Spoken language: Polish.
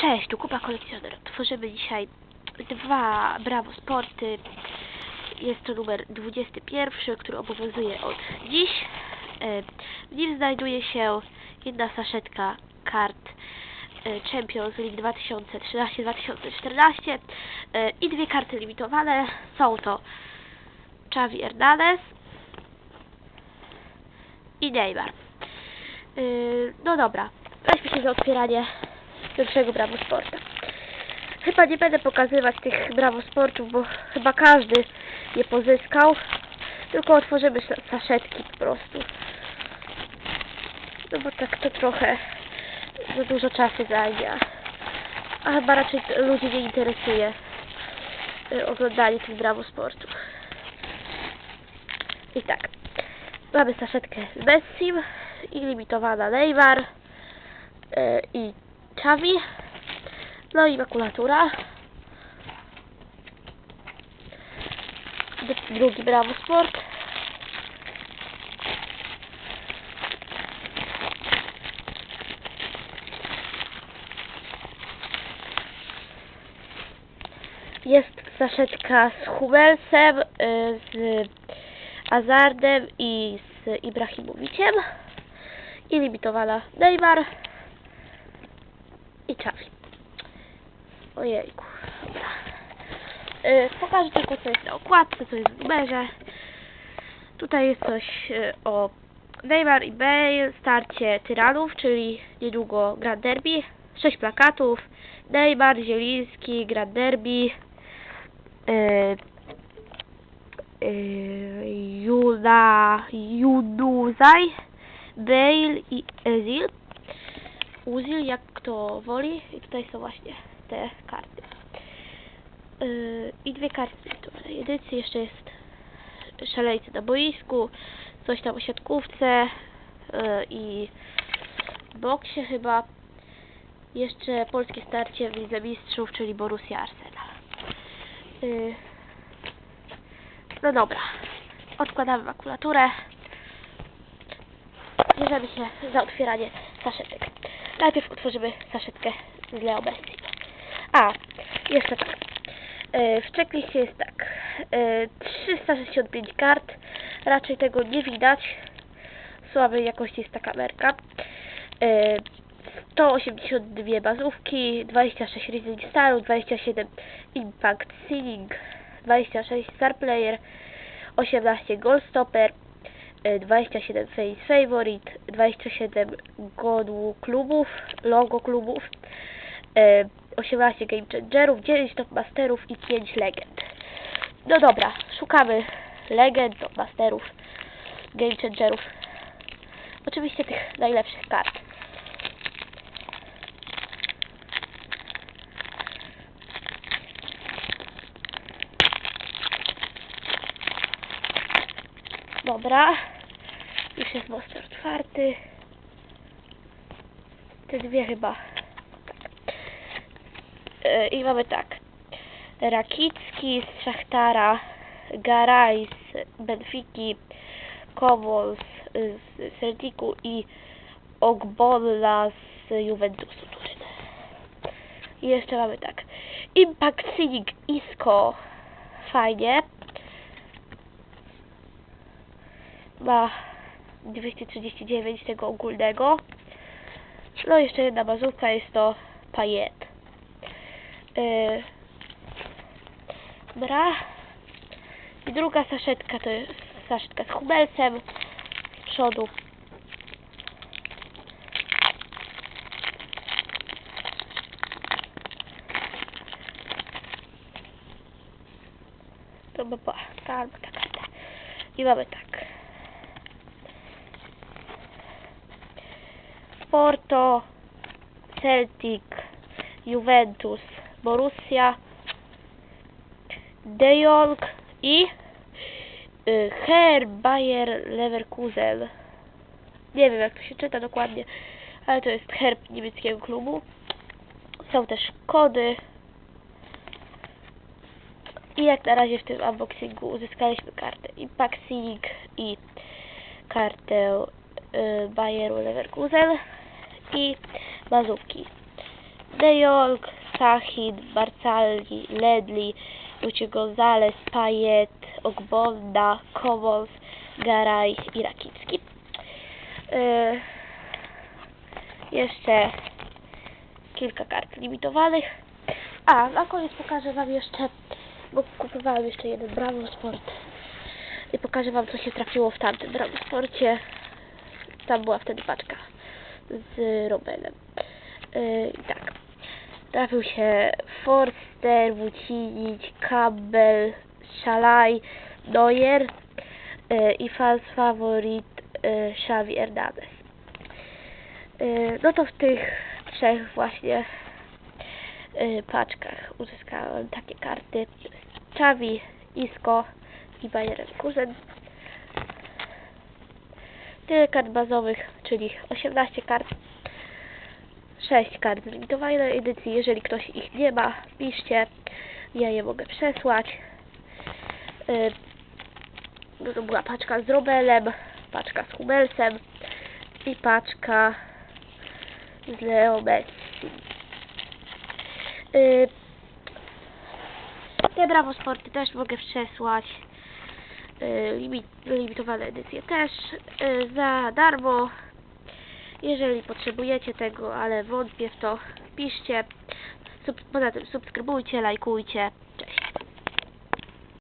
Cześć, tu Kuba Kolekcjoner. Tworzymy dzisiaj dwa Brawo Sporty. Jest to numer 21, który obowiązuje od dziś. E, W nim znajduje się jedna saszetka kart e, Champions League 2013-2014 e, i dwie karty limitowane. Są to Xavi Hernandez i Neymar. No dobra, weźmy się za otwieranie pierwszego Brawo Sporta. Chyba nie będę pokazywać tych Brawo Sportów, bo chyba każdy je pozyskał. Tylko otworzymy sa- saszetki po prostu. No bo tak to trochę za dużo czasu zajmie. A chyba raczej ludzi nie interesuje y, oglądanie tych Brawo Sportów. I tak. Mamy saszetkę z Messim i limitowana Neymar i Xavi. No i makulatura. Drugi Brawo Sport. Jest saszetka z Hummelsem, y, z Azardem i z Ibrahimowiciem. I limitowana Neymar i Xavi. Ojejku, dobra. Y, pokażę tylko co jest na okładce, co jest w numerze. Tutaj jest coś y, o Neymar i Bale, starcie tyranów, czyli niedługo Grand Derby. Sześć plakatów. Neymar, Zieliński, Grand Derby. Y, y, Juna, Junuzaj, Bale i Ezil. Uzil, jak kto woli. I tutaj są właśnie te karty. Yy, I dwie karty tej edycji. Jeszcze jest szalejcy na boisku, coś tam o siatkówce yy, i boksie chyba. Jeszcze polskie starcie w Lidze Mistrzów, czyli Borussia Arsenal. Yy, no dobra. Odkładamy makulaturę. Bierzemy się za otwieranie saszetek. Najpierw otworzymy saszetkę z Leo Messi. A, jeszcze tak. E, W checkliście jest tak. E, 365 kart. Raczej tego nie widać. Słabej jakości jest ta kamerka. E, 182 bazówki, 26 Rising Starów, 27 Impact Ceiling, 26 Star Player, 18 Goal Stopper, e, 27 Face Favorite, 27 godu klubów, logo klubów, e, 18 Game Changerów, 9 Top Masterów i 5 Legend. No dobra, szukamy Legend, Top Masterów, Game Changerów. Oczywiście tych najlepszych kart. Dobra. Już jest monster otwarty. Te dwie chyba. E, I mamy tak. Rakicki z Szachtara, Garaj z Benfiki, Kowol z, z i Ogbolla z Juventusu Turyn. I jeszcze mamy tak. Impact Cynic Isco. Fajnie. Ma 239 tego ogólnego. No jeszcze jedna bazówka jest to Payet. Yy, Dobra. I druga saszetka to jest saszetka z Hummelsem z przodu. To by była ta karta. I mamy tak. Porto, Celtic, Juventus, Borussia, De Jong i y, Her Bayer Leverkusen. Nie wiem jak to się czyta dokładnie, ale to jest herb niemieckiego klubu. Są też kody. I jak na razie w tym unboxingu uzyskaliśmy kartę Impact Cynic i kartę y, Bayeru Leverkusen i De Jong, Sahid, Barcalli, Ledley, Lucio Gonzalez, Payet, Ogbonda, Commons, Garaj i Rakicki. Yy, jeszcze kilka kart limitowanych. A, na koniec pokażę Wam jeszcze, bo kupowałem jeszcze jeden Bravo Sport i pokażę Wam, co się trafiło w tamtym Bravo Sporcie. Tam była wtedy paczka z Robelem. Yy, tak. Trafił się Forster, Vucinic, Campbell, Szalaj, Neuer yy, i fans faworit yy, Xavi Hernandez. Yy, no to w tych trzech właśnie yy, paczkach uzyskałem takie karty. Xavi, Isco i Bayern Kuzen. Tyle kart bazowych, czyli 18 kart. 6 kart z limitowanej edycji. Jeżeli ktoś ich nie ma, piszcie. Ja je mogę przesłać. Yy, to była paczka z Robelem, paczka z Hummelsem i paczka z Leo Messi. Yy, te Bravo Sporty też mogę przesłać. Yy, limit, limitowane edycje też yy, za darmo. Jeżeli potrzebujecie tego, ale wątpię w to, piszcie. Sub, poza tym subskrybujcie, lajkujcie.